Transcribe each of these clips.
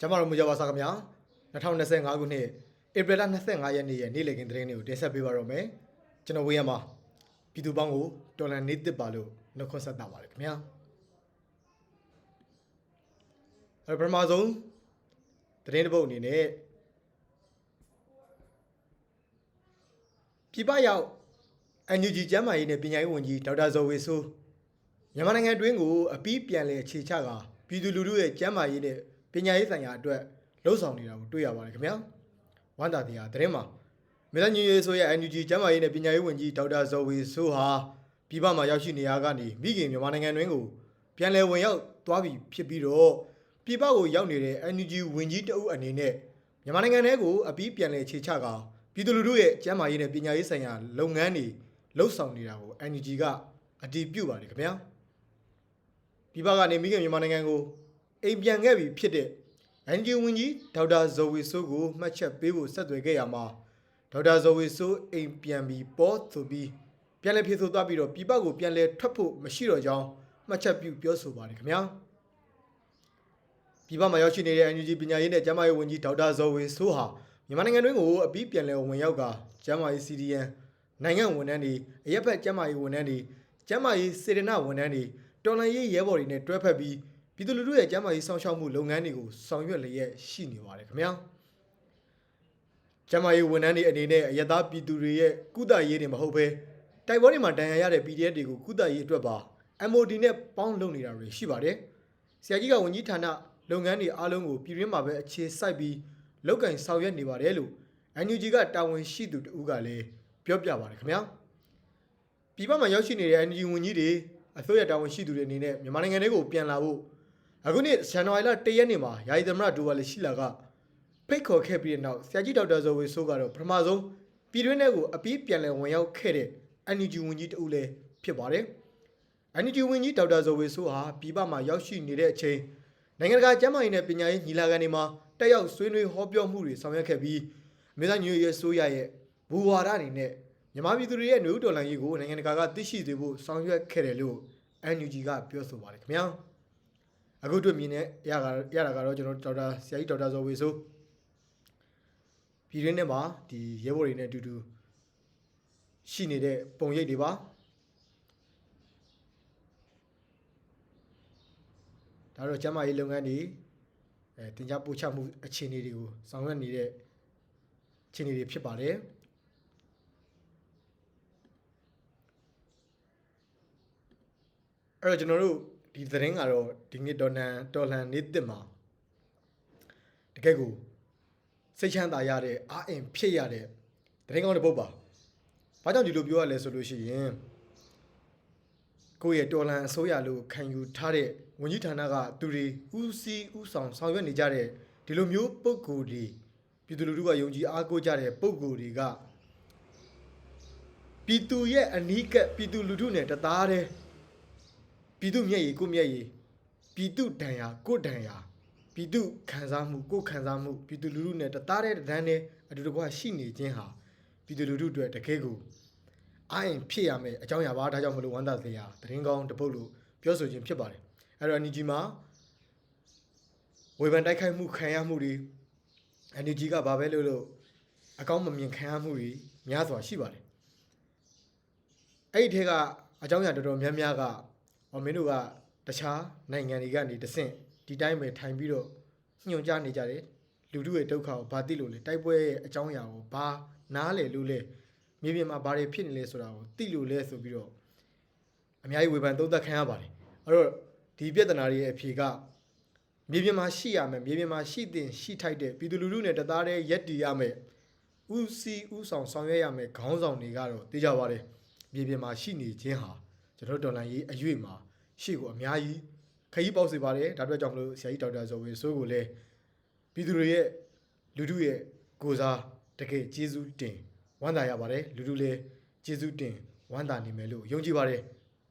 ကျမတို့မူကြပါစားခင်ဗျာ2025ခုနှစ်ဧပြီလ25ရက်နေ့ရဲ့နေ့လည်ခင်းသတင်းတွေကိုတင်ဆက်ပေးပါတော့မယ်ကျွန်တော်ဝေးရမှာပြည်သူပေါင်းကိုတော်လန်နေတစ်ပါလို့နှုတ်ခွန်းဆက်တာပါလေခင်ဗျာအဲပထမဆုံးသတင်းတစ်ပုဒ်အနေနဲ့ပြည်ပရောက် NUG ကျမ်းမာရေးနဲ့ပညာရေးဝန်ကြီးဒေါက်တာဇော်ဝေဆိုးမြန်မာနိုင်ငံတွင်းကိုအပီးပြန်လည်ခြေချကပြည်သူလူထုရဲ့ကျမ်းမာရေးနဲ့ ပညာရေးဆိုင်ရာအတွက်လှုံ့ဆော်နေတာကိုတွေ့ရပါတယ်ခင်ဗျာဝမ်းသာတရားသတင်းမှာမြေသားညီရေးဆိုရဲ့ NUG ကျမ်းမာရေးနဲ့ပညာရေးဝန်ကြီးဒေါက်တာဇော်ဝေဆိုးဟာပြည်ပမှာရောက်ရှိနေရကနေမိခင်မြန်မာနိုင်ငံတွင်းကိုပြန်လည်ဝင်ရောက်သွားပြီဖြစ်ပြီးတော့ပြည်ပကိုရောက်နေတဲ့ NUG ဝန်ကြီးတအုပ်အနေနဲ့မြန်မာနိုင်ငံထဲကိုအပီးပြန်လည်ခြေချကပြည်သူလူထုရဲ့ကျမ်းမာရေးနဲ့ပညာရေးဆိုင်ရာလုပ်ငန်းတွေလှုပ်ဆောင်နေတာကို NUG ကအတည်ပြုပါတယ်ခင်ဗျာပြည်ပကနေမိခင်မြန်မာနိုင်ငံကို အိမ်ပြန်ခဲ့ပြီဖြစ်တဲ့ NUG ဝန်ကြီးဒေါက်တာဇော်ဝေဆိုးကိုမှတ်ချက်ပေးဖို့ဆက်သွယ်ခဲ့ရမှာဒေါက်တာဇော်ဝေဆိုးအိမ်ပြန်ပြီးပေါ်ဆိုပြီးပြန်လည်ဖြေဆိုသွားပြီးတော့ပြည်ပကိုပြန်လည်ထွက်ဖို့မရှိတော့ကြောင်းမှတ်ချက်ပြုပြောဆိုပါတယ်ခင်ဗျာပြည်ပမှာရောက်ရှိနေတဲ့ NUG ပညာရေးနဲ့ကျန်းမာရေးဝန်ကြီးဒေါက်တာဇော်ဝေဆိုးဟာမြန်မာနိုင်ငံတွင်းကိုအပြီးပြန်လည်ဝင်ရောက်ကကျန်းမာရေး CDN နိုင်ငံဝန်ထမ်းတွေအရက်ဖက်ကျန်းမာရေးဝန်ထမ်းတွေကျန်းမာရေးစေတနာဝန်ထမ်းတွေတော်လှန်ရေးရဲဘော်တွေနဲ့တွဲဖက်ပြီး ပြည်သူလူထုရဲ့ကျန်းမာရေးစောင့်ရှောက်မှုလုပ်ငန်းတွေကိုဆောင်ရွက်လျက်ရှိနေပါတယ်ခင်ဗျာကျန်းမာရေးဝန်ထမ်းတွေအနေနဲ့အယက်သားပြည်သူတွေရဲ့ကုသရေးတွေမဟုတ်ဘဲတိုက်ပွဲတွေမှာဒဏ်ရာရတဲ့ PDF တွေကိုကုသရေးအတွက်ပါ MOD နဲ့ပေါင်းလုပ်နေတာတွေရှိပါတယ်ဆရာကြီးကဝန်ကြီးဌာနလုပ်ငန်းတွေအားလုံးကိုပြည်တွင်းမှာပဲအခြေစိုက်ပြီးလောက်ကင်ဆောင်ရွက်နေပါတယ်လို့ NUG ကတာဝန်ရှိသူတဦးကလည်းပြောပြပါတယ်ခင်ဗျာပြည်ပမှာရောက်ရှိနေတဲ့ NUG ဝန်ကြီးတွေအစိုးရတာဝန်ရှိသူတွေအနေနဲ့မြန်မာနိုင်ငံတွေကိုပြန်လာဖို့ အခုနှစ်ဇန်နဝါရီလ1ရက်နေ့မှာယာယီသမရဒူဝါလီရှိလာကဖိတ်ခေါ်ခဲ့ပြီးတဲ့နောက်ဆရာကြီးဒေါက်တာဇော်ဝေဆိုးကတော့ပထမဆုံးပြည်တွင်းထဲကိုအပြီးပြန်လည်ဝင်ရောက်ခဲ့တဲ့ NUG ဝန်ကြီးတဦးလည်းဖြစ်ပါတယ် NUG ဝန်ကြီးဒေါက်တာဇော်ဝေဆိုးဟာပြည်ပမှာရောက်ရှိနေတဲ့အချိန်နိုင်ငံတကာကျန်းမာရေးနဲ့ပညာရေးညီလာခံတွေမှာတက်ရောက်ဆွေးနွေးဟောပြောမှုတွေဆောင်ရွက်ခဲ့ပြီးအမျိုးသားညွေရေးဆိုးရရဲ့ဘူဝါဒအနေနဲ့မြန်မာပြည်သူတွေရဲ့နှုတ်တော်လှန်ရေးကိုနိုင်ငံတကာကသိရှိစေဖို့ဆောင်ရွက်ခဲ့တယ်လို့ NUG ကပြောဆိုပါတယ်ခင်ဗျာ အခုတွေ့မြင်နေရတာရတာကတော့ကျွန်တော်ဒေါက်တာဆရာကြီးဒေါက်တာဇော်ဝေဆိုးပြည်တွင်းထဲမှာဒီရဲဘော်တွေနဲ့အတူတူရှိနေတဲ့ပုံရိပ်တွေပါဒါတော့ကျမ်းမာရေးလုပ်ငန်းတွေအဲတင် जा ပို့ချမှုအခြေအနေတွေကိုဆောင်ရွက်နေတဲ့အခြေအနေတွေဖြစ်ပါတယ်အဲ့တော့ကျွန်တော်တို့ ဒီသတင်းကတော့ဒီနေ့ဒေါ်နန်တော်လန်နေတစ်မှာတကယ်ကိုစိတ်ချမ်းသာရတဲ့အာအင်ဖြစ်ရတဲ့သတင်းကောင်းတစ်ပုဒ်ပါဘာကြောင့်ဒီလိုပြောရလဲဆိုလို့ရှိရင်ကိုယ့်ရဲ့တော်လန်အစိုးရလို့ခံယူထားတဲ့ဝန်ကြီးဌာနကသူတွေဦးစီးဦးဆောင်ဆောင်ရွက်နေကြတဲ့ဒီလိုမျိုးပုံကိုယ်တွေပြည်သူလူထုကယုံကြည်အားကိုးကြတဲ့ပုံကိုယ်တွေကပြည်သူရဲ့အနီးကပ်ပြည်သူလူထုနဲ့တသားတည်း ပြည်သူမျက်ရည်ကိုမျက်ရည်ပြည်သူဒဏ်ရာကိုဒဏ်ရာပြည်သူခံစားမှုကိုခံစားမှုပြည်သူလူထုနဲ့တသားတည်းတန်းတည်းအတူတကွရှိနေခြင်းဟာပြည်သူလူထုအတွက်တကယ်ကိုအာရင်ဖြစ်ရမယ်အကြောင်းအရာပါဒါကြောင့်မလို့ဝမ်းသာစရာသတင်းကောင်းတစ်ပုဒ်လို့ပြောဆိုခြင်းဖြစ်ပါတယ်အဲ့တော့ NUG မှာဝေဖန်တိုက်ခိုက်မှုခံရမှုတွေ NUG ကဘာပဲလို့လို့အကောင်းမမြင်ခံရမှုတွေများစွာရှိပါတယ်အဲ့ဒီထဲကအကြောင်းအရာတော်တော်များများက ဟောမင်းတို့ကတခြားနိုင်ငံတွေကနေတဆင့်ဒီတိုင်းပဲထိုင်ပြီးတော့ညွှန်ကြားနေကြတယ်လူထုရဲ့ဒုက္ခကိုဘာသိလို့လဲတိုက်ပွဲရဲ့အကြောင်းအရာကိုဘာနားလေလို့လဲမြေပြင်မှာဘာတွေဖြစ်နေလဲဆိုတာကိုသိလို့လဲဆိုပြီးတော့အများကြီးဝေဖန်သုံးသပ်ခံရပါတယ်အဲ့တော့ဒီပြဿနာတွေရဲ့အဖြေကမြေပြင်မှာရှိရမယ်မြေပြင်မှာရှိတင်ရှိထိုက်တဲ့ပြည်သူလူထုနဲ့တသားတည်းရက်တည်ရမယ်ဥစီဥဆောင်ဆောင်ရွက်ရမယ်ခေါင်းဆောင်တွေကတော့သိကြပါတယ်မြေပြင်မှာရှိနေခြင်းဟာ ကျွန်တော်တို့ဒေါ်လာရေးအရွေ့မှာရှိကိုအများကြီးခရီးပေါက်စေပါတယ်ဒါအတွက်ကြောင့်မလို့ဆရာကြီးဒေါက်တာဇော်ဝေဆိုးကိုလည်းပြည်သူတွေရဲ့လူထုရဲ့ကိုစားတကယ်ကျေးဇူးတင်ဝမ်းသာရပါတယ်လူလူလည်းကျေးဇူးတင်ဝမ်းသာနေမယ်လို့ယုံကြည်ပါတယ်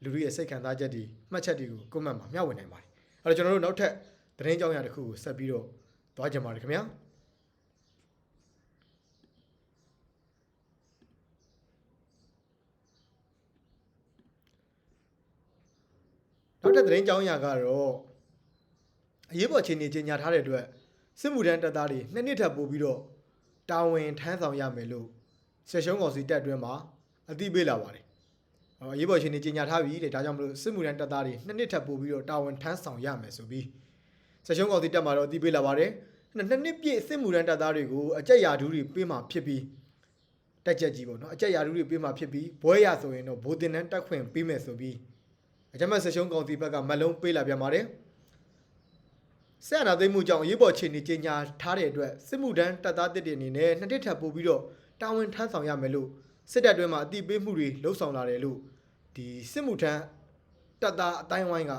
လူလူရဲ့စိတ်ခံစားချက်တွေမှတ်ချက်တွေကိုကွန်မန့်မှာမျှဝေနိုင်ပါတယ်အဲ့တော့ကျွန်တော်တို့နောက်ထပ်သတင်းကြောင်းရာတစ်ခုကိုဆက်ပြီးတော့သွားကြပါမယ်ခင်ဗျာ နောက်ထပ်သတင်းကြောင်းရာကတော့အရေးပေါ်အခြေအနေကြီးညာထားတဲ့အတွက်စစ်မှုထမ်းတပ်သားတွေနှစ်နှစ်ထပ်ပို့ပြီးတော့တာဝန်ထမ်းဆောင်ရမယ်လို့ဆက်ရှုံးကောင်စီတပ်အတွင်းမှာအသိပေးလာပါတယ်။အော်ရေးပေါ်ရှင်နေကြီးညာထားပြီတဲ့ဒါကြောင့်မလို့စစ်မှုထမ်းတပ်သားတွေနှစ်နှစ်ထပ်ပို့ပြီးတော့တာဝန်ထမ်းဆောင်ရမယ်ဆိုပြီးဆက်ရှုံးကောင်စီတပ်မှာတော့အသိပေးလာပါတယ်။နှစ်နှစ်ပြည့်စစ်မှုထမ်းတပ်သားတွေကိုအကြက်ရာဒူးတွေပေးမှဖြစ်ပြီးတက်ချက်ကြီးပေါ့နော်အကြက်ရာဒူးတွေပေးမှဖြစ်ပြီးဘွဲရဆိုရင်တော့ဘိုးတင်တန်းတက်ခွင့်ပေးမယ်ဆိုပြီး အကြမ်းမဲ့ဆက်ရှုံးကောင်စီဘက်ကမက်လုံးပေးလာပြန်ပါတယ်။ဆက်အနာသိမ်းမှုကြောင့်အရေးပေါ်ခြေနေကြီးညာထားတဲ့အတွက်စစ်မှုထမ်းတပ်သားတစ်တွေအနေနဲ့နှစ်တစ်ထပ်ပို့ပြီးတော့တာဝန်ထမ်းဆောင်ရမယ်လို့စစ်တပ်တွင်းမှာအတိပေးမှုတွေလှုပ်ဆောင်လာတယ်လို့ဒီစစ်မှုထမ်းတပ်သားအတိုင်းဝိုင်းက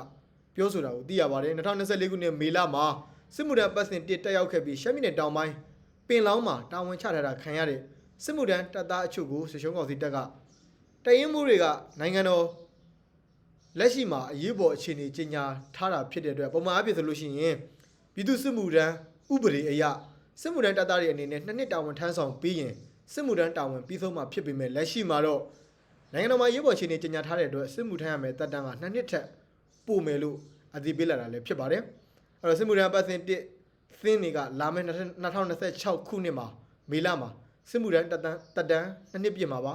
ပြောဆိုတာကိုသိရပါတယ်2024ခုနှစ်မေလမှာစစ်မှုထမ်းပတ်စင်တစ်တက်ရောက်ခဲ့ပြီးရှမ်းပြည်နယ်တောင်ပိုင်းပင်လောင်းမှာတာဝန်ချထားတာခံရတဲ့စစ်မှုထမ်းတပ်သားအချို့ကိုစစ်ရှုံးကောင်စီတပ်ကတရင်မှုတွေကနိုင်ငံတော် လက်ရှိမှာအရေးပေါ်အခြေအနေကြီးညာထားတာဖြစ်တဲ့အတွက်ပုံမှန်အဖြစ်ဆိုလို့ရှိရင်ပြည်သူစစ်မှုထမ်းဥပဒေအရစစ်မှုထမ်းတပ်သားတွေအနေနဲ့နှစ်နှစ်တာဝန်ထမ်းဆောင်ပြီးရင်စစ်မှုထမ်းတာဝန်ပြီးဆုံးမှာဖြစ်ပေမဲ့လက်ရှိမှာတော့နိုင်ငံတော်မှာအရေးပေါ်အခြေအနေကြီးညာထားတဲ့အတွက်စစ်မှုထမ်းရမယ်တပ်တန်းကနှစ်နှစ်ထက်ပိုမယ်လို့အသိပေးလာတာလည်းဖြစ်ပါတယ်အဲ့တော့စစ်မှုထမ်းပတ်စဉ်တစ်သင်းတွေကလာမယ့်2026ခုနှစ်မှာမေလမှာစစ်မှုထမ်းတပ်တန်းတပ်တန်းနှစ်နှစ်ပြည့်မှာပါ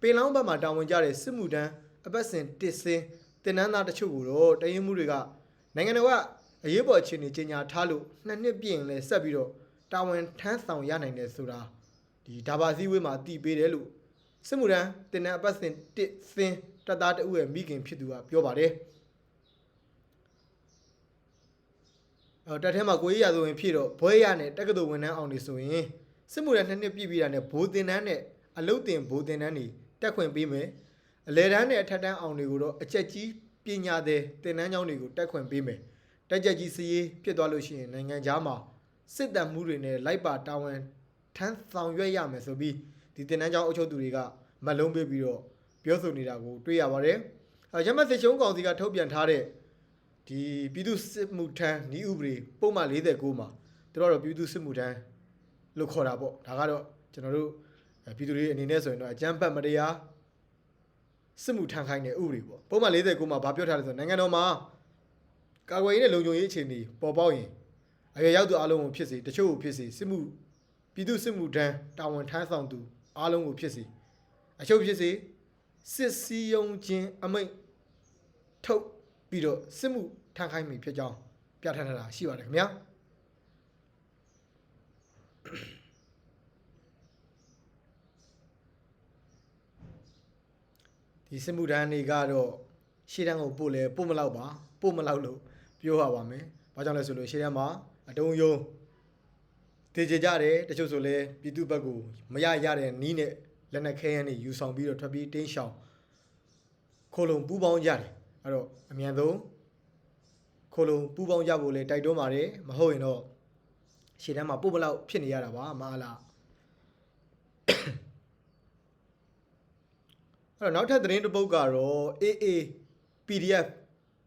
ပင်လောင်းဘက်မှာတာဝန်ကျတဲ့စစ်မှုထမ်းအပတ်စဉ်တစ်စင်း တင်နန်းသားတချို့ကိုတော့တရင်မှုတွေကနိုင်ငံတော်ကအရေးပေါ်အခြေအနေကြီးညာထားလို့နှစ်နှစ်ပြည့်ရင်လည်းဆက်ပြီးတော့တာဝန်ထမ်းဆောင်ရနိုင်တယ်ဆိုတာဒီဒါဘာစည်းဝေးမှာအတည်ပေးတယ်လို့စစ်မှုထမ်းတင်နန်းအပတ်စဉ်တစ်စင်းတပ်သားတအုပ်ရဲ့မိခင်ဖြစ်သူကပြောပါတယ်အော်တက်ထဲမှာကိုကြီးရဆိုရင်ဖြစ်တော့ဘွဲရနဲ့တက္ကသိုလ်ဝန်ထမ်းအောင်နေဆိုရင်စစ်မှုထမ်းနှစ်နှစ်ပြည့်ပြီးတာနဲ့ဘိုးတင်တန်းနဲ့အလုတ်တင်ဘိုးတင်တန်းတွေတက်ခွင့်ပေးမယ် အလဲတန်းနဲ့အထက်တန်းအောင်တွေကိုတော့အချက်ကြီးပညာသည်တင်တန်းကျောင်းတွေကိုတက်ခွင့်ပေးမယ်တက်ချက်ကြီးစီးရေးဖြစ်သွားလို့ရှိရင်နိုင်ငံခြားမှာစစ်တပ်မှုတွေနဲ့လိုက်ပါတာဝန်ထမ်းဆောင်ရွက်ရမယ်ဆိုပြီးဒီတင်တန်းကျောင်းအုပ်ချုပ်သူတွေကမတ်လုံးပေးပြီးတော့ပြောဆိုနေတာကိုတွေ့ရပါတယ်အဲရမတ်စစ်ရှုံးကောင်စီကထုတ်ပြန်ထားတဲ့ဒီပြည်သူစစ်မှုထမ်းဤဥပဒေပုံမှန်49မှာသူတို့ကတော့ပြည်သူစစ်မှုထမ်းလို့ခေါ်တာပေါ့ဒါကတော့ကျွန်တော်တို့အဲပြည်သူတွေအနေနဲ့ဆိုရင်တော့အကြမ်းဖက်မတရား စစ်မှုထမ်းခိုင်းတဲ့ဥပဒေပေါ့ပုံမှန်49မှာဗာပြောထားတယ်ဆိုနိုင်ငံတော်မှာကာကွယ်ရေးနဲ့လုံခြုံရေးအခြေအနေပေါ်ပေါက်ရင်အရွယ်ရောက်သူအလုံးကိုဖြစ်စေတချို့ကိုဖြစ်စေစစ်မှုပြည်သူစစ်မှုထမ်းတာဝန်ထမ်းဆောင်သူအလုံးကိုဖြစ်စေအချုပ်ဖြစ်စေစစ်စည်းရုံးခြင်းအမိန့်ထုတ်ပြီးတော့စစ်မှုထမ်းခိုင်းမိဖြစ်ကြောင်းပြဋ္ဌာန်းထားတာရှိပါတယ်ခင်ဗျာ ဒီစစ်မှုထမ်းတွေကတော့ရှေ့တန်းကိုပို့လဲပို့မလောက်ပါပို့မလောက်လို့ပြောရပါမယ်။ဘာကြောင့်လဲဆိုလို့ရှေ့တန်းမှာအတုံးယုံတည်ကြကြတယ်တချို့ဆိုလဲပြည်သူဘက်ကိုမရရတဲ့နီးနဲ့လက်နက်ခဲယမ်းတွေယူဆောင်ပြီးတော့ထွက်ပြေးတင်းရှောင်ခိုလုံပူးပေါင်းကြတယ်အဲ့တော့အမြန်ဆုံးခိုလုံပူးပေါင်းကြဖို့လဲတိုက်တွန်းပါတယ်မဟုတ်ရင်တော့ရှေ့တန်းမှာပို့မလောက်ဖြစ်နေရတာပါမအားလား အဲ့တော့နောက်ထပ်သတင်းတစ်ပုဒ်ကတော့ AA PDF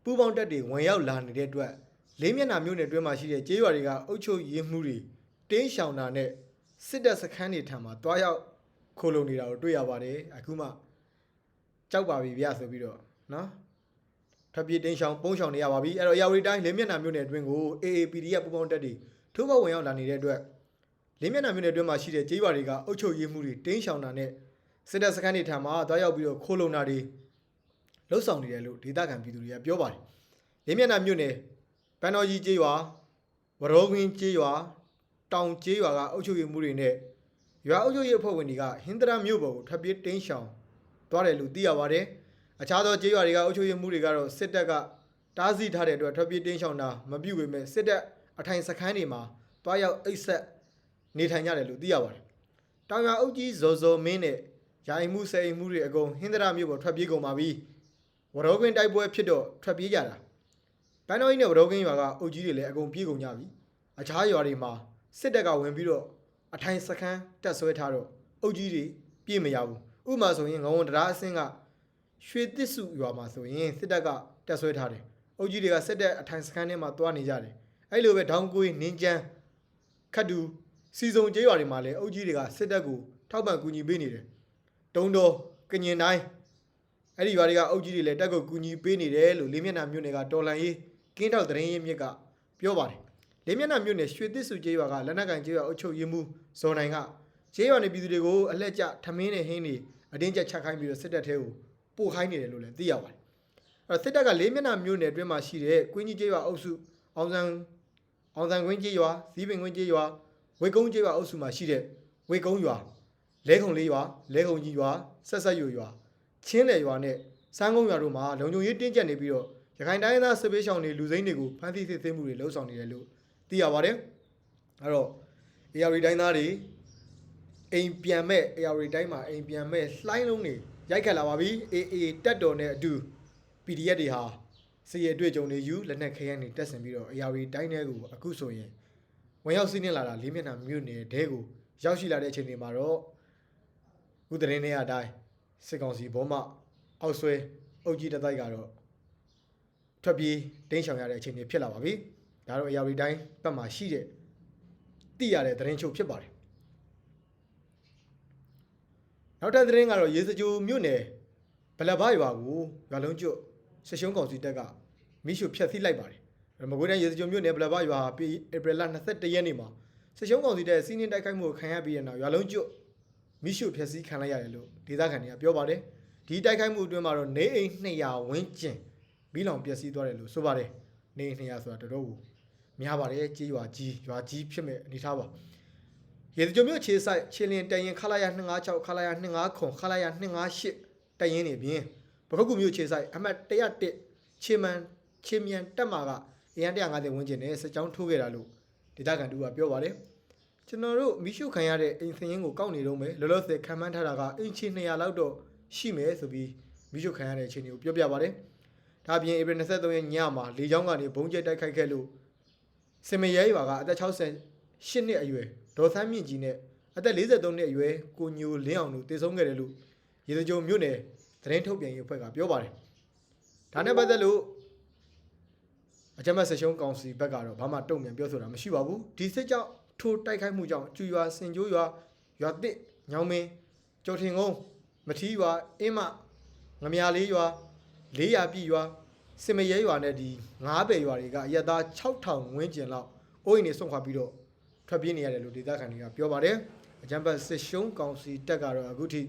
ပူးပေါင်းတက်တွေဝင်ရောက်လာနေတဲ့အတွက်လေးမျက်နှာမျိုးနယ်အတွင်းမှာရှိတဲ့ကျေးရွာတွေကအုပ်ချုပ်ရေးမှုတွေတင်းရှောင်တာနဲ့စစ်တပ်စခန်းတွေထံမှာတွားရောက်ခိုးလုံနေတာကိုတွေ့ရပါတယ်အခုမှကြောက်ပါပြီဗျဆိုပြီးတော့နော်ထပ်ပြေးတင်းရှောင်ပုံးရှောင်နေရပါပြီအဲ့တော့ရာဝတီတိုင်းလေးမျက်နှာမျိုးနယ်အတွင်းကို AA PDF ပူးပေါင်းတက်တွေထိုးပေါက်ဝင်ရောက်လာနေတဲ့အတွက်လေးမျက်နှာမျိုးနယ်အတွင်းမှာရှိတဲ့ကျေးရွာတွေကအုပ်ချုပ်ရေးမှုတွေတင်းရှောင်တာနဲ့ စစ်တပ်စခန်းတွေထံမှာတွားရောက်ပြီးတော့ခိုးလုံတာတွေလှုပ်ဆောင်နေတယ်လို့ဒေသခံပြည်သူတွေကပြောပါတယ်။လေးမျက်နှာမြို့နယ်ပန်းတော်ကြီးကျေးရွာဝရောကွင်းကျေးရွာတောင်ကျေးရွာကအုပ်ချုပ်ရေးမှုတွေနဲ့ရွာအုပ်ချုပ်ရေးအဖွဲ့ဝင်တွေကဟင်္ဒရာမြို့ပေါ်ကိုထပ်ပြေးတင်းရှောင်သွားတယ်လို့သိရပါတယ်။အခြားသောကျေးရွာတွေကအုပ်ချုပ်ရေးမှုတွေကတော့စစ်တပ်ကတားဆီးထားတဲ့အတွက်ထပ်ပြေးတင်းရှောင်တာမပြုတ်ပေမဲ့စစ်တပ်အထိုင်စခန်းတွေမှာတွားရောက်အိတ်ဆက်နေထိုင်ကြတယ်လို့သိရပါတယ်။တောင်ရွာအုပ်ကြီးဇော်ဇော်မင်းနဲ့ ယာယီမှုစေအိမ်မှုတွေအကုန်ဟင်္ဒရာမြို့ပေါ်ထွက်ပြေးကုန်ပါပြီဝရောကွင်းတိုက်ပွဲဖြစ်တော့ထွက်ပြေးကြတာပန်းတော်ကြီးနဲ့ဝရောကွင်းရွာကအုပ်ကြီးတွေလည်းအကုန်ပြေးကုန်ကြပြီအခြားရွာတွေမှာစစ်တပ်ကဝင်ပြီးတော့အထိုင်စခန်းတက်ဆွဲထားတော့အုပ်ကြီးတွေပြေးမရဘူးဥပမာဆိုရင်ငဝန်တရားအဆင်းကရွှေတစ်စုရွာမှာဆိုရင်စစ်တပ်ကတက်ဆွဲထားတယ်အုပ်ကြီးတွေကစစ်တပ်အထိုင်စခန်းထဲမှာတွားနေကြတယ်အဲ့လိုပဲဒေါင်းကွေးနင်းချမ်းခတ်တူစီစုံကျေးရွာတွေမှာလည်းအုပ်ကြီးတွေကစစ်တပ်ကိုထောက်ပံ့ကူညီပေးနေတယ် တုံတော်ကညင်တိုင်းအဲ့ဒီရွာတွေကအုပ်ကြီးတွေလည်းတက်ကိုကူညီပေးနေတယ်လို့လေးမျက်နှာမြို့နယ်ကတော်လန်ရေးကင်းတောက်သတင်းရင်းမြစ်ကပြောပါတယ်လေးမျက်နှာမြို့နယ်ရွှေသစ်စုကျေးရွာကလက်နက်ကန်ကျေးရွာအုပ်ချုပ်ရေးမှူးဇော်နိုင်ကကျေးရွာနေပြည်သူတွေကိုအလှည့်ကျထမင်းနဲ့ဟင်းတွေအတင်းကျပ်ချက်ခိုင်းပြီးတော့စစ်တပ်ထဲကိုပို့ခိုင်းနေတယ်လို့လည်းသိရပါတယ်အဲ့တော့စစ်တပ်ကလေးမျက်နှာမြို့နယ်အတွင်းမှာရှိတဲ့ကွင်းကြီးကျေးရွာအုပ်စုအောင်ဆန်းအောင်ဆန်းကွင်းကျေးရွာဇီးပင်ကွင်းကျေးရွာဝေကုန်းကျေးရွာအုပ်စုမှာရှိတဲ့ဝေကုန်းရွာ လဲခုံလေးရွာလဲခုံကြီးရွာဆက်ဆက်ရွရွာချင်းလေရွာနဲ့စမ်းကုန်းရွာတို့မှာလုံခြုံရေးတင်းကျပ်နေပြီးတော့ရခိုင်တိုင်းရင်းသားစစ်ပေးရှောင်တွေလူစိမ့်တွေကိုဖမ်းဆီးစစ်ဆေးမှုတွေလှုပ်ဆောင်နေတယ်လို့သိရပါတယ်အဲ့တော့ AR တိုင်းသားတွေအိမ်ပြန်မဲ့ AR တိုင်းမှာအိမ်ပြန်မဲ့လှိုင်းလုံးတွေရိုက်ခတ်လာပါပြီ AA တက်တော်နဲ့အတူ PDF တွေဟာစီရတွေ့ကြုံတွေယူလက်နက်ခဲယမ်းတွေတက်ဆင်ပြီးတော့ AR တိုင်းတွေကိုအခုဆိုရင်ဝင်ရောက်စီးနှင်းလာတာလေးမျက်နှာမြို့နယ်တဲကိုရောက်ရှိလာတဲ့အချိန်တွေမှာတော့ ဥဒရင်တွေအတိုင်းစစ်ကောင်စီဘောမအောက်ဆွဲအုပ်ကြီးတစ်တိုက်ကတော့ထွက်ပြေးတင်းရှောင်ရတဲ့အချိန်တွေဖြစ်လာပါပြီဒါတော့ AR တိုင်းဘက်မှာရှိတဲ့သိရတဲ့သတင်းချုပ်ဖြစ်ပါတယ်နောက်ထပ်သတင်းကတော့ရေစကြိုမြို့နယ်ဗလက်ဘရွာကိုရွာလုံးကျွတ်ဆက်ရှုံးကောင်စီတပ်ကမိရှုဖျက်ဆီးလိုက်ပါတယ်အဲ့မကွေးတိုင်းရေစကြိုမြို့နယ်ဗလက်ဘရွာဟာပြီးဧပြီလ22ရက်နေ့မှာဆက်ရှုံးကောင်စီတပ်စီးနင်းတိုက်ခိုက်မှုကိုခံရပြီးတဲ့နောက်ရွာလုံးကျွတ် မိရှုဖျက်ဆီးခံလိုက်ရတယ်လို့ဒေသခံတွေကပြောပါတယ်ဒီတိုက်ခိုက်မှုအတွင်းမှာတော့နေအိမ်200ဝန်းကျင်ဘီလောင်ပျက်စီးသွားတယ်လို့ဆိုပါတယ်နေအိမ်200ဆိုတာတော်တော်ကိုများပါတယ်ကြေးရွာကြီးရွာကြီးဖြစ်မဲ့အနေထားပါရေစကြိုမြို့ခြေဆိုင်ချင်းလင်းတရင်ခလာရ256ခလာရ25ခွန်ခလာရ258တရင်နေပြင်ပခုတ်ကူမြို့ခြေဆိုင်အမှတ်101ချေမန်ချေမြန်တက်မာကအရန်150ဝန်းကျင်နဲ့စကြောင်းထိုးခဲ့တာလို့ဒေသခံတူကပြောပါတယ် ကျွန်တော်တို့မိရှုခံရတဲ့အိမ်စင်းရင်ကိုကောက်နေတော့မယ်လောလောဆယ်ခံမှန်းထားတာကအင်ချီ200လောက်တော့ရှိမယ်ဆိုပြီးမိရှုခံရတဲ့အခြေအနေကိုပြောပြပါတယ်ဒါပြင်ဧပြီ23ရက်ညမှာလေကြောင်းကနေဘုံကျဲတိုက်ခိုက်ခဲ့လို့စင်မရဲရွာကအသက်68နှစ်အရွယ်ဒေါ်ဆန်းမြင့်ကြီးနဲ့အသက်43နှစ်အရွယ်ကိုညိုလင်းအောင်တို့တည်ဆုံးခဲ့တယ်လို့ရေစကြိုမြို့နယ်သတင်းထုတ်ပြန်ရေးအဖွဲ့ကပြောပါတယ်။ဒါနဲ့ပတ်သက်လို့အကြမ်းဖက်ဆက်ရှုံးကောင်စီဘက်ကတော့ဘာမှတုံ့ပြန်ပြောဆိုတာမရှိပါဘူး။ဒီစစ်ကြောင့် ထိုးတိုက်ခိုက်မှုကြောင့်ကျူရွာစင်ကျိုးရွာရွာတစ်ညောင်မင်းကျော်ထင်ကုန်းမထီးရွာအင်းမငမယာလေးရွာလေးရာပြည်ရွာစင်မရဲရွာနဲ့ဒီငါးပေရွာတွေကအရက်သား6000ဝန်းကျင်လောက်အိုးအိမ်တွေဆွန့်ခွာပြီးတော့ထွက်ပြေးနေရတယ်လို့ဒေသခံတွေကပြောပါတယ်အကြံပတ်စစ်ရှုံးကောင်စီတက်ကတော့အခုထိ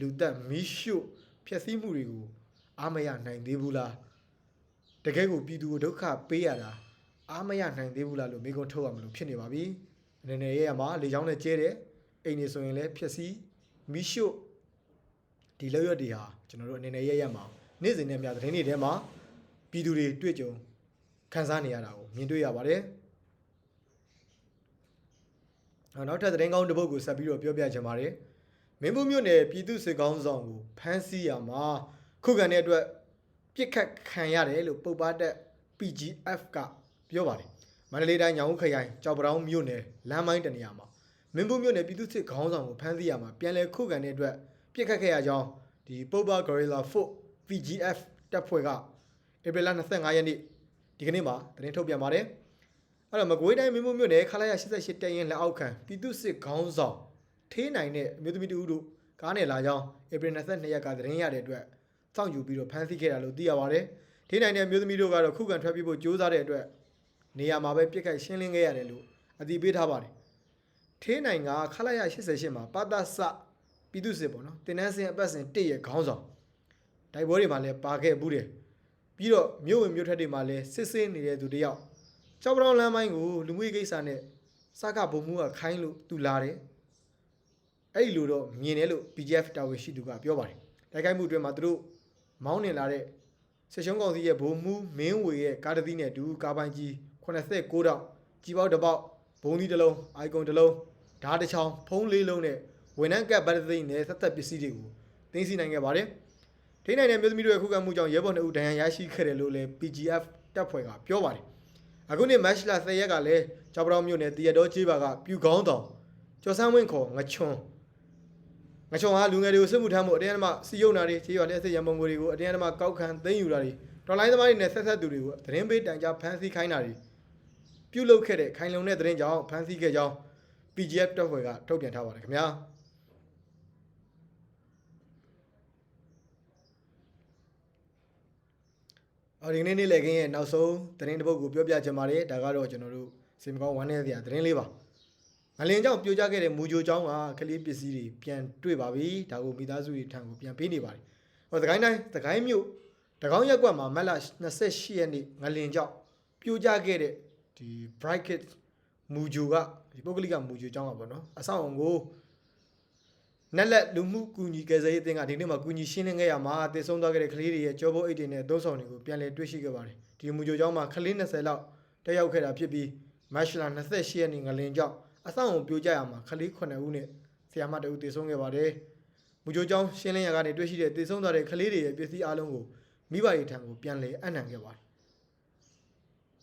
လူသက်မီးရှို့ဖျက်ဆီးမှုတွေကိုအားမရနိုင်သေးဘူးလားတကယ်ကိုပြည်သူကိုဒုက္ခပေးရတာအားမရနိုင်သေးဘူးလားလို့မိကုံထုတ်ရမလို့ဖြစ်နေပါပြီအ နေနဲ့ရရမှာလေချောင်းနဲ့ကျဲတယ်အိမ်နေဆိုရင်လည်းဖျက်ဆီးမီးရှို့ဒီလောက်ရတွေဟာကျွန်တော်တို့အနေနဲ့ရရမှာနေ့စဉ်နဲ့များသတင်းတွေထဲမှာပြည်သူတွေတွေ့ကြုံခန်းစားနေရတာကိုမြင်တွေ့ရပါတယ်အော်နောက်ထပ်သတင်းကောင်းတစ်ပုဒ်ကိုဆက်ပြီးတော့ပြောပြချင်ပါတယ်မင်းဘူးမြို့နယ်ပြည်သူစစ်ကောင်းဆောင်ကိုဖမ်းဆီးရမှာခုခံတဲ့အတွက်ပြစ်ခတ်ခံရတယ်လို့ပုတ်ပါတက် PGF ကပြောပါတယ် မန္တလေးတိုင်းညောင်ဦးခရိုင်ကြောက်ပတောင်းမြို့နယ်လမ်းမိုင်းတနေရာမှာမင်းဘူးမြို့နယ်ပြည်သူစစ်ခေါင်းဆောင်ကိုဖမ်းဆီးရမှာပြန်လည်ခုခံတဲ့အတွက်ပြစ်ခတ်ခဲ့ရကြောင်းဒီပုတ်ပါ Gorilla 4 PGF တပ်ဖွဲ့ကဧပြီလ25ရက်နေ့ဒီကနေ့မှာသတင်းထုတ်ပြန်ပါတယ်အဲ့တော့မကွေးတိုင်းမင်းမမြို့နယ်ခလာရ88တက်ရင်လက်အောက်ခံပြည်သူစစ်ခေါင်းဆောင်ထေးနိုင်တဲ့အမျိုးသမီးတူတို့ကားနဲ့လာကြောင်းဧပြီ22ရက်ကသတင်းရတဲ့အတွက်စောင့်ယူပြီးတော့ဖမ်းဆီးခဲ့တာလို့သိရပါတယ်။ထေးနိုင်တဲ့အမျိုးသမီးတို့ကတော့ခုခံထွက်ပြေးဖို့ကြိုးစားတဲ့အတွက် နေရာမှာပဲပြစ်ခတ်ရှင်းလင်းခဲ့ရတယ်လို့အတည်ပြုထားပါတယ်။ထေးနိုင်ကခလာရ88မှာပါတဆပြည်သူစစ်ပေါ့နော်တင်နန်းစင်အပတ်စဉ်တရဲ့ခေါင်းဆောင်တိုက်ပွဲတွေမှာလည်းပါခဲ့ဘူးတယ်။ပြီးတော့မြို့ဝင်မြို့ထက်တွေမှာလည်းစစ်ဆေးနေတဲ့သူတယောက်ကျောက်ပတောင်းလမ်းမိုင်းကိုလူမှုရေးကိစ္စနဲ့စကဘုံမှုကခိုင်းလို့သူလာတယ်အဲ့ဒီလိုတော့မြင်တယ်လို့ PGF တာဝန်ရှိသူကပြောပါတယ်တိုက်ခိုက်မှုအတွင်းမှာသူတို့မောင်းနေလာတဲ့ဆက်ရှုံးကောင်စီရဲ့ဘုံမှုမင်းဝေရဲ့ကားတစ်သီးနဲ့ဒူကားပိုင်းကြီး 89တောက်ကြီးပေါက်တစ်ပေါက်ဘုံသီးတစ်လုံးအိုင်ကွန်တစ်လုံးဓာတ်တစ်ချောင်းဖုံးလေးလုံးနဲ့ဝန်ထမ်းကပ်ဘတ်တစ်သိန်းနဲ့ဆက်သက်ပစ္စည်းတွေကိုသိမ်းဆည်းနိုင်ခဲ့ပါတယ်ထိန်းနိုင်တဲ့မြို့သမီးတို့ရဲ့ခုခံမှုကြောင့်ရဲဘော်2ဦးဒဏ်ရာရရှိခဲ့တယ်လို့လည်း PGF တပ်ဖွဲ့ကပြောပါတယ်အခုနေ့မတ်လ10ရက်ကလည်းကြောက်ပတောင်မြို့နယ်တရတော်ကြီးပါကပြူကောင်းတောင်ကျော်ဆန်းဝင်းခေါ်ငချွန်ငချွန်ဟာလူငယ်တွေကိုစစ်မှုထမ်းမှုအတင်းအဓမ္မစီယုံနာတွေခြေရွာလက်စစ်ရမုံငွေတွေကိုအတင်းအဓမ္မကောက်ခံသိမ်းယူတာတွေတော်လိုင်းသမားတွေနဲ့ဆက်ဆက်သူတွေကိုသတင်းပေးတိုင်ကြားဖမ်းဆီးခိုင်းတာတွေ ပြုလုပ်ခဲ့တဲ့ခိုင်လုံတဲ့သတင်းကြောင့်ဖမ်းဆီးခဲ့ကြောင်း PGF တပ်ဖွဲ့ကထုတ်ပြန်ထားပါတယ်ခင်ဗျာအော်ဒီနေ့နေ့လည်ခင်းရဲ့နောက်ဆုံးသတင်းတစ်ပုဒ်ကိုပြောပြချင်ပါတယ်ဒါကတော့ကျွန်တော်တို့စေမကောင်းဝမ်းနေစရာသတင်းလေးပါငလင်ကြောင့်ပြိုကျခဲ့တဲ့မူဂျိုကျောင်းကကလေးပစ္စည်းတွေပြန်တွေ့ပါပြီဒါကိုမိသားစုတွေထံကိုပြန်ပေးနေပါတယ်ဟောသခိုင်းတိုင်းသခိုင်းမြို့တကောင်းရက်ကွက်မှာမက်လ28ရက်နေ့ငလင်ကြောင့်ပြိုကျခဲ့တဲ့ ဒီ bracket မူဂျိုကဒီပုဂ္ဂလိကမူဂျိုကျောင်းကပေါ့နော်အဆောင်အုံကိုနက်လက်လူမှုကူညီကယ်ဆယ်ရေးအသင်းကဒီနေ့မှာကူညီရှင်းလင်းခဲ့ရမှာတည်ဆုံးသွားခဲ့တဲ့ကလေးတွေရဲ့ကြောပိုးအိတ်တွေနဲ့သုံးဆောင်တွေကိုပြန်လည်တွေ့ရှိခဲ့ပါတယ်ဒီမူကြိုကျောင်းမှာကလေး20လောက်တက်ရောက်ခဲ့တာဖြစ်ပြီးမတ်လ28ရက်နေ့ငလင်ကြောင့်အဆောင်အုံပြိုကျရမှာကလေး9ဦးနဲ့ဆရာမတဦးတည်ဆုံးခဲ့ပါတယ်မူကြိုကျောင်းရှင်းလင်းရကနေတွေ့ရှိတဲ့တည်ဆုံးသွားတဲ့ကလေးတွေရဲ့ပစ္စည်းအလုံးကိုမိဘတွေထံကိုပြန်လည်အံ့နံခဲ့ပါတယ်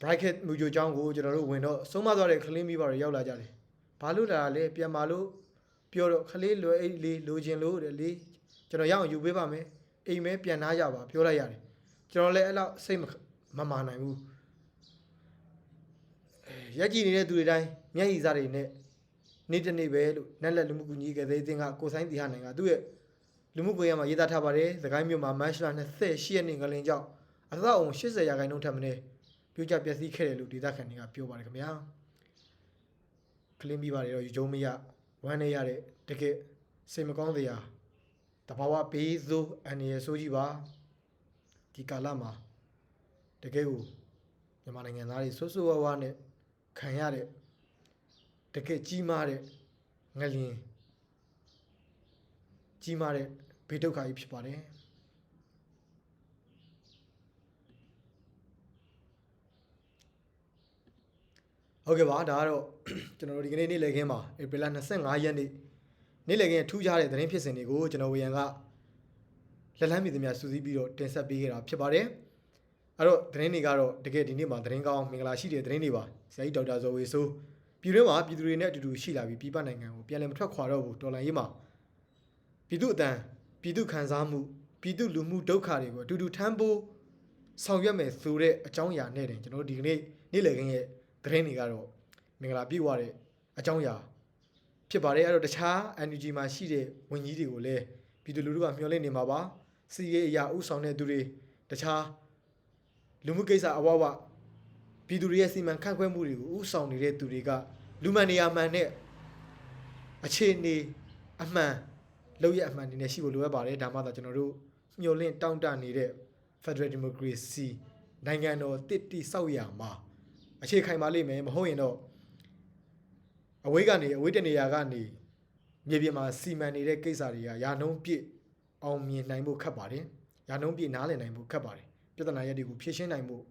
bracket မူကြိုကျောင်းကိုကျွန်တော်တို့ဝင်တော့ဆုံးမသွားတဲ့ကလေးမိဘတွေရောက်လာကြတယ်ဘာလို့လာလဲပြန်มาလို့ပြောတော့ခလေးလွယ်အိတ်လေးလိုချင်လို့တဲ့လေကျွန်တော်ရအောင်ယူပေးပါမယ်အိမ်မဲပြန်နာကြပါပြောလိုက်ရတယ်ကျွန်တော်လည်းအဲ့လောက်စိတ်မမမာနိုင်ဘူးအဲရက်ကြည့်နေတဲ့သူတွေတိုင်းမျက်ရည်စားတွေနဲ့နေ့တစ်နေ့ပဲလို့နက်လက်လူမှုကူညီကသေးတင်ကကိုဆိုင်တီဟာနိုင်ကသူ့ရဲ့လူမှုကွန်ရက်မှာရေးသားထားပါတယ်သခိုင်းမြို့မှာမတ်လ28ရက်နေ့ငလင်ကြောင့်အသက်အုံ80ရာခိုင်နှုန်းထပ်မင်း ပြိုကျပျက်စီးခဲ့တယ်လို့ဒေသခံတွေကပြောပါတယ်ခင်ဗျာကလင်းပြီးပါတယ်တော့ယူကြုံမရဝမ်းနေရတဲ့တကယ်စိတ်မကောင်းစရာတဘာဝဘေးဆိုးအန္တရာယ်ဆိုးကြီးပါဒီကာလမှာတကယ်ကိုမြန်မာနိုင်ငံသားတွေဆွဆွဝါးဝါနဲ့ခံရတဲ့တကယ်ကြီးမားတဲ့ငလျင်ကြီးမားတဲ့ဘေးဒုက္ခကြီးဖြစ်ပါတယ် ဟုတ်ကဲ့ပါဒါကတော့ကျွန်တော်တို့ဒီကနေ့နေ့လည်ခင်းမှာဧပြီလ25ရက်နေ့နေ့လည်ခင်းထူးခြားတဲ့သတင်းဖြစ်စဉ်တွေကိုကျွန်တော်ဝေယံကလက်လန်းမီသမျှစူးစီးပြီးတော့တင်ဆက်ပေးခဲ့တာဖြစ်ပါတယ်အဲ့တော့သတင်းတွေကတော့တကယ်ဒီနေ့မှာသတင်းကောင်းမင်္ဂလာရှိတဲ့သတင်းတွေပါဆရာကြီးဒေါက်တာဇော်ဝေဆိုးပြည်တွင်းမှာပြည်သူတွေနဲ့အတူတူရှိလာပြီးပြည်ပနိုင်ငံကိုပြန်လည်မထွက်ခွာတော့ဘူးတော်လန်ရေးမှာပြည်သူအတန်ပြည်သူခံစားမှုပြည်သူလူမှုဒုက္ခတွေကိုအတူတူထမ်းဖို့ဆောင်ရွက်မယ်ဆိုတဲ့အကြောင်းအရာနဲ့တင်ကျွန်တော်တို့ဒီကနေ့နေ့လည်ခင်းရဲ့ သတင်းတွေကတော့မင်္ဂလာပြည့်ဝတဲ့အကြောင်းအရာဖြစ်ပါတယ်အဲ့တော့တခြား energy မှာရှိတဲ့ဝင်ကြီးတွေကိုလည်းပြည်သူလူထုကမျှော်လင့်နေမှာပါစီရေးအရာဥဆောင်တဲ့သူတွေတခြားလူမှုကိစ္စအဝဝပြည်သူတွေရဲ့စီမံခန့်ခွဲမှုတွေကိုဥဆောင်နေတဲ့သူတွေကလူမှန်နေရာမှန်နဲ့အခြေအနေအမှန်လောက်ရအမှန်တွေနဲ့ရှိဖို့လိုအပ်ပါတယ်ဒါမှသာကျွန်တော်တို့မျှော်လင့်တောင့်တနေတဲ့ Federal Democracy နိုင်ငံတော်တည်တည်ဆောက်ရမှာ အခြေခိုင်ပါလိမ့်မယ်မဟုတ်ရင်တော့အဝေးကနေအဝေးတနေရာကနေမြေပြင်မှာစီမံနေတဲ့ကိစ္စတွေကယာနှုံးပြည့်အောင်မြင်နိုင်ဖို့ခက်ပါတယ်ယာနှုံးပြည့်နားလည်နိုင်ဖို့ခက်ပါတယ်ပြဿနာရက်တွေကိုဖြေရှင်းနိုင်ဖို့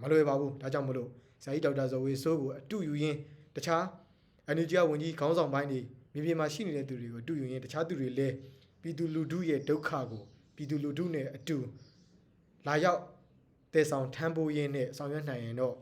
မလွယ်ပါဘူးဒါကြောင့်မလို့ဆရာကြီးဒေါက်တာဇော်ဝေဆိုးကိုအတူယူရင်းတခြား energy ဝန်ကြီးခေါင်းဆောင်ပိုင်းတွေမြေပြင်မှာရှိနေတဲ့သူတွေကိုအတူယူရင်းတခြားသူတွေလည်းပြည်သူလူထုရဲ့ဒုက္ခကိုပြည်သူလူထုနဲ့အတူလာရောက်တည်ဆောင်ထမ်းပိုးရင်းနဲ့ဆောင်ရွက်နိုင်ရင်တော့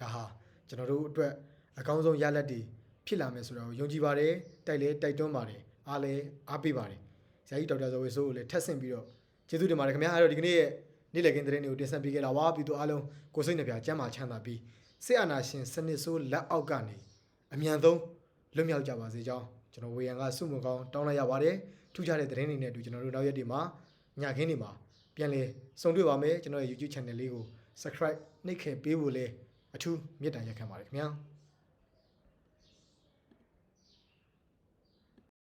ဒါဟာကျွန်တော်တို့အတွက်အကောင်းဆုံးရလဒ်တွေဖြစ်လာမယ်ဆိုတာကိုယုံကြည်ပါတယ်တိုက်လဲတိုက်တွန်းပါတယ်အားလဲအားပေးပါတယ်ဆရာကြီးဒေါက်တာဇော်ဝေဆိုးကိုလည်းထပ်ဆင့်ပြီးတော့ကျေးဇူးတင်ပါတယ်ခင်ဗျာအဲ့တော့ဒီကနေ့ရဲ့နေ့လည်ခင်းသတင်းတွေကိုတင်ဆက်ပေးခဲ့တာပါပြီးတော့အားလုံးကိုယ်စိတ်နှပြကျမ်းမာချမ်းသာပြီးစစ်အာဏာရှင်စနစ်ဆိုးလက်အောက်ကနေအမြန်ဆုံးလွတ်မြောက်ကြပါစေကြောင်းကျွန်တော်ဝေယံကစုမကောင်းတောင်းလိုက်ရပါတယ်ထူးခြားတဲ့သတင်းတွေနဲ့အတူကျွန်တော်တို့နောက်ရက်တွေမှာညခင်းတွေမှာပြန်လည်ဆုံတွေ့ပါမယ်ကျွန်တော်ရဲ့ YouTube channel လေးကို subscribe နှိပ်ခဲ့ပေးဖို့လည်း အထူးမေတ္တာရက်ခံပါတယ်ခင်ဗျာ